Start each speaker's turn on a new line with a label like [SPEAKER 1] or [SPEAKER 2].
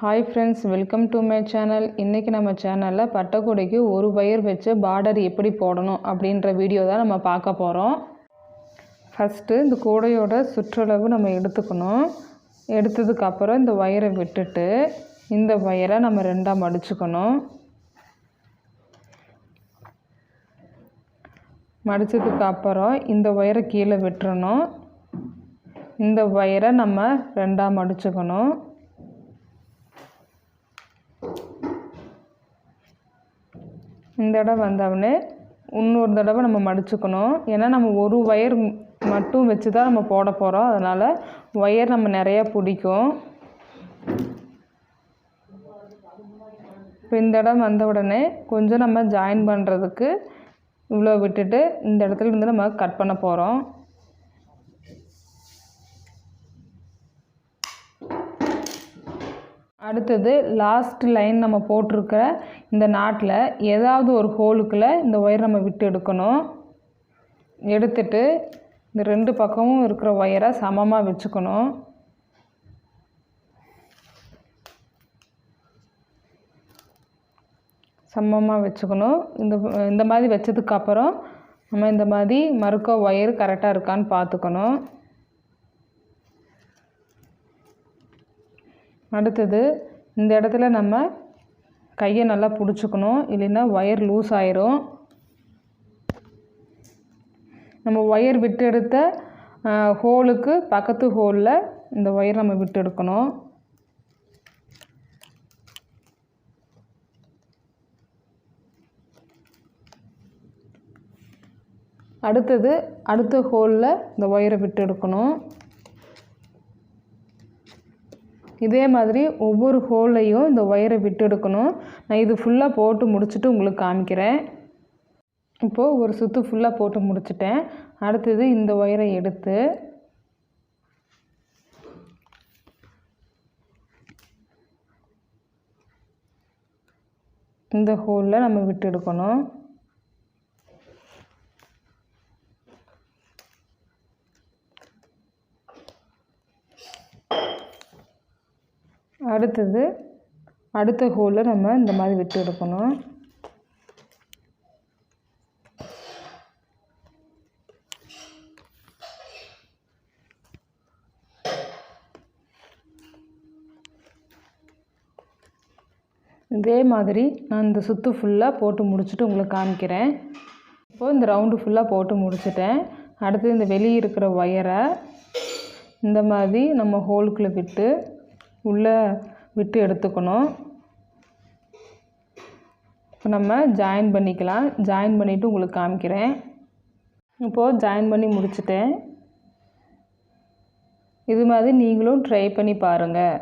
[SPEAKER 1] Hi friends welcome to my channel இன்றைக்கி நம்ம சேனலில் பட்டைக்கூடைக்கு ஒரு வயர் வச்சு பார்டர் எப்படி போடணும் அப்படின்ற வீடியோ தான் நம்ம பார்க்க போகிறோம் ஃபஸ்ட்டு இந்த கூடையோட சுற்றளவு நம்ம எடுத்துக்கணும். எடுத்ததுக்கப்புறம் இந்த ஒயரை விட்டுட்டு இந்த ஒயரை நம்ம ரெண்டாக மடிச்சுக்கணும். மடித்ததுக்கப்புறம் இந்த ஒயரை கீழே விட்டுறணும். இந்த ஒயரை நம்ம ரெண்டாக மடிச்சுக்கணும். இந்த இடம் வந்தவுடனே இன்னொரு தடவை நம்ம மடிச்சுக்கணும். ஏன்னா நம்ம ஒரு ஒயர் மட்டும் வச்சு தான் நம்ம போட போகிறோம் அதனால் ஒயர் நம்ம நிறையா பிடிக்கும். இப்போ இந்த இடம் வந்த உடனே கொஞ்சம் நம்ம ஜாயின் பண்ணுறதுக்கு இவ்வளோ விட்டுட்டு இந்த இடத்துல இருந்து நம்ம கட் பண்ண போகிறோம் அடுத்தது லாஸ்ட் லைன் நம்ம போட்டிருக்கிற இந்த நாட்டில் ஏதாவது ஒரு ஹோலுக்குள்ளே இந்த ஒயர் நம்ம விட்டு எடுக்கணும். எடுத்துட்டு இந்த ரெண்டு பக்கமும் இருக்கிற ஒயரை சமமாக வச்சுக்கணும். சமமாக வச்சுக்கணும். இந்த இந்த மாதிரி வச்சதுக்கப்புறம் நம்ம இந்த மாதிரி மறுக்க ஒயர் கரெக்டாக இருக்கான்னு பார்த்துக்கணும். அடுத்தது இந்த இடத்துல நம்ம கையை நல்லா பிடிச்சிக்கணும். இல்லைன்னா ஒயர் லூஸ் ஆயிரும். நம்ம ஒயர் விட்டு எடுத்த ஹோலுக்கு பக்கத்து ஹோலில் இந்த ஒயர் நம்ம விட்டு எடுக்கணும் அடுத்தது அடுத்த ஹோலில் இந்த ஒயரை விட்டு எடுக்கணும் இதே மாதிரி ஒவ்வொரு ஹோல்லையும் இந்த ஒயரை விட்டு எடுக்கணும் நான் இது ஃபுல்லாக போட்டு முடிச்சுட்டு உங்களுக்கு காமிக்கிறேன். இப்போது ஒரு சுற்று ஃபுல்லாக போட்டு முடிச்சிட்டேன். அடுத்தது இந்த ஒயரை எடுத்து இந்த ஹோலில் நம்ம விட்டு எடுக்கணும் அடுத்தது அடுத்த ஹோலில் நம்ம இந்த மாதிரி விட்டு எடுக்கணும். இதே மாதிரி நான் இந்த சுற்று ஃபுல்லாக போட்டு முடிச்சுட்டு உங்களுக்கு காமிக்கிறேன். இப்போது இந்த ரவுண்டு ஃபுல்லாக போட்டு முடிச்சிட்டேன். அடுத்து இந்த வெளியே இருக்கிற ஒயரை இந்த மாதிரி நம்ம ஹோலுக்குள்ளே விட்டு உள்ளே விட்டு எடுத்துக்கணும். இப்போ நம்ம ஜாயின் பண்ணிக்கலாம். ஜாயின் பண்ணிவிட்டு உங்களுக்கு காமிக்கிறேன். இப்போது ஜாயின் பண்ணி முடிச்சிட்டேன். இது மாதிரி நீங்களும் ட்ரை பண்ணி பாருங்கள்